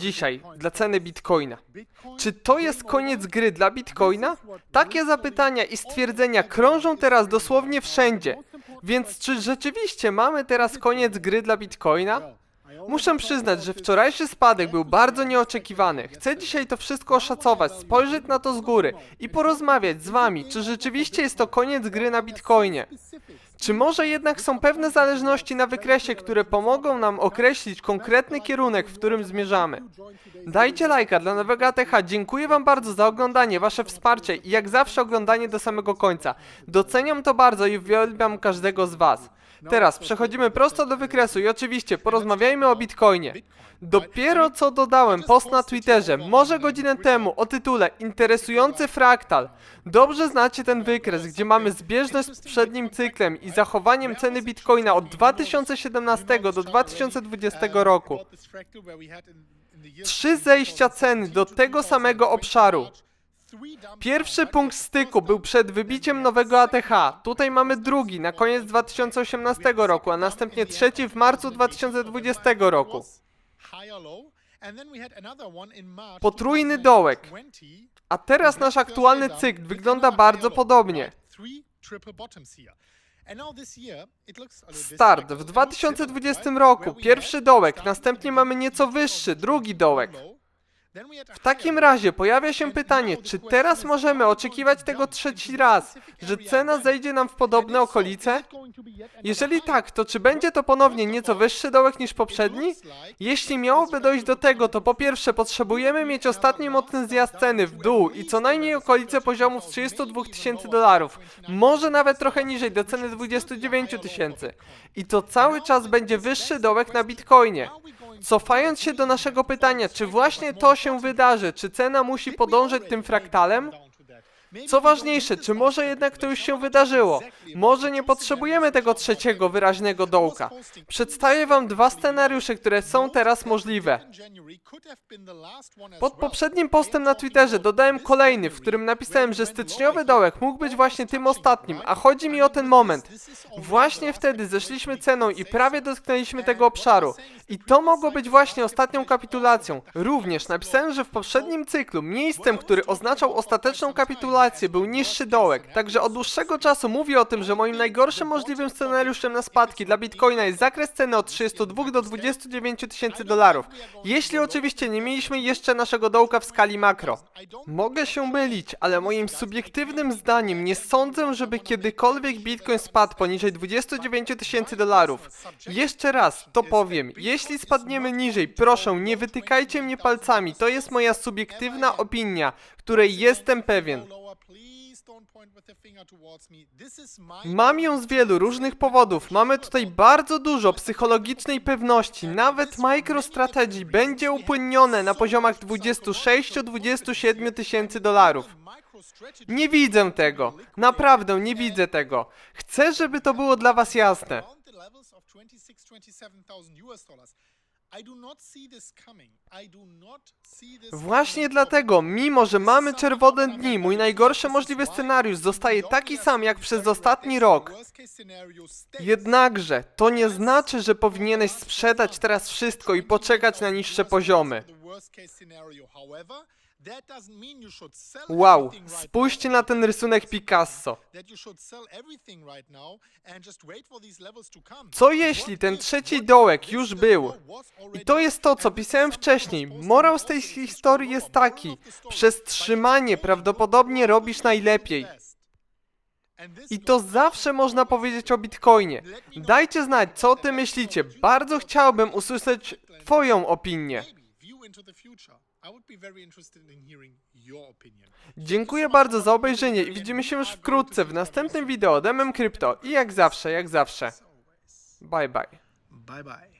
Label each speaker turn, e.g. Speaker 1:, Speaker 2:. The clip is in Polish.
Speaker 1: dzisiaj dla ceny bitcoina. Czy to jest koniec gry dla bitcoina? Takie zapytania i stwierdzenia krążą teraz dosłownie wszędzie. Więc czy rzeczywiście mamy teraz koniec gry dla bitcoina? Muszę przyznać, że wczorajszy spadek był bardzo nieoczekiwany. Chcę dzisiaj to wszystko oszacować, spojrzeć na to z góry i porozmawiać z wami, czy rzeczywiście jest to koniec gry na bitcoinie. Czy może jednak są pewne zależności na wykresie, które pomogą nam określić konkretny kierunek, w którym zmierzamy? Dajcie lajka dla nowego ATH. Dziękuję wam bardzo za oglądanie, wasze wsparcie i jak zawsze oglądanie do samego końca. Doceniam to bardzo i uwielbiam każdego z was. Teraz przechodzimy prosto do wykresu i oczywiście porozmawiajmy o Bitcoinie. Dopiero co dodałem post na Twitterze, może godzinę temu, o tytule Interesujący fraktal. Dobrze znacie ten wykres, gdzie mamy zbieżność z poprzednim cyklem i zachowaniem ceny Bitcoina od 2017 do 2020 roku. Trzy zejścia ceny do tego samego obszaru. Pierwszy punkt styku był przed wybiciem nowego ATH. Tutaj mamy drugi na koniec 2018 roku, a następnie trzeci w marcu 2020 roku. Potrójny dołek. A teraz nasz aktualny cykl wygląda bardzo podobnie. Start w 2020 roku, pierwszy dołek, następnie mamy nieco wyższy, drugi dołek. W takim razie pojawia się pytanie, czy teraz możemy oczekiwać tego trzeci raz, że cena zejdzie nam w podobne okolice? Jeżeli tak, to czy będzie to ponownie nieco wyższy dołek niż poprzedni? Jeśli miałoby dojść do tego, to po pierwsze potrzebujemy mieć ostatni mocny zjazd ceny w dół i co najmniej okolice poziomów 32 tysięcy dolarów, może nawet trochę niżej do ceny 29 tysięcy. I to cały czas będzie wyższy dołek na Bitcoinie. Cofając się do naszego pytania, czy właśnie to się wydarzy, czy cena musi podążać tym fraktalem? Co ważniejsze, czy może jednak to już się wydarzyło? Może nie potrzebujemy tego trzeciego wyraźnego dołka. Przedstawię wam dwa scenariusze, które są teraz możliwe. Pod poprzednim postem na Twitterze dodałem kolejny, w którym napisałem, że styczniowy dołek mógł być właśnie tym ostatnim, a chodzi mi o ten moment. Właśnie wtedy zeszliśmy ceną i prawie dotknęliśmy tego obszaru. I to mogło być właśnie ostatnią kapitulacją. Również napisałem, że w poprzednim cyklu miejscem, który oznaczał ostateczną kapitulację był niższy dołek. Także od dłuższego czasu mówię o tym, że moim najgorszym możliwym scenariuszem na spadki dla Bitcoina jest zakres ceny od 32 do 29 tysięcy dolarów. Jeśli oczywiście nie mieliśmy jeszcze naszego dołka w skali makro. Mogę się mylić, ale moim subiektywnym zdaniem nie sądzę, żeby kiedykolwiek Bitcoin spadł poniżej 29 tysięcy dolarów. Jeszcze raz, to powiem, jeśli spadniemy niżej, proszę, nie wytykajcie mnie palcami, to jest moja subiektywna opinia, której jestem pewien. Mam ją z wielu różnych powodów. Mamy tutaj bardzo dużo psychologicznej pewności. Nawet MicroStrategy będzie upłynnione na poziomach 26-27 tysięcy dolarów. Nie widzę tego. Naprawdę nie widzę tego. Chcę, żeby to było dla was jasne. Właśnie dlatego, mimo że mamy czerwone dni, mój najgorszy możliwy scenariusz zostaje taki sam jak przez ostatni rok. Jednakże, to nie znaczy, że powinieneś sprzedać teraz wszystko i poczekać na niższe poziomy. Wow, spójrzcie na ten rysunek Picasso. Co jeśli ten trzeci dołek już był? I to jest to, co pisałem wcześniej. Morał z tej historii jest taki. Przez trzymanie prawdopodobnie robisz najlepiej. I to zawsze można powiedzieć o Bitcoinie. Dajcie znać, co o tym myślicie. Bardzo chciałbym usłyszeć Twoją opinię. Dziękuję bardzo za obejrzenie i widzimy się już wkrótce w następnym wideo Demem Crypto i jak zawsze, jak zawsze. Bye bye.
Speaker 2: Bye bye.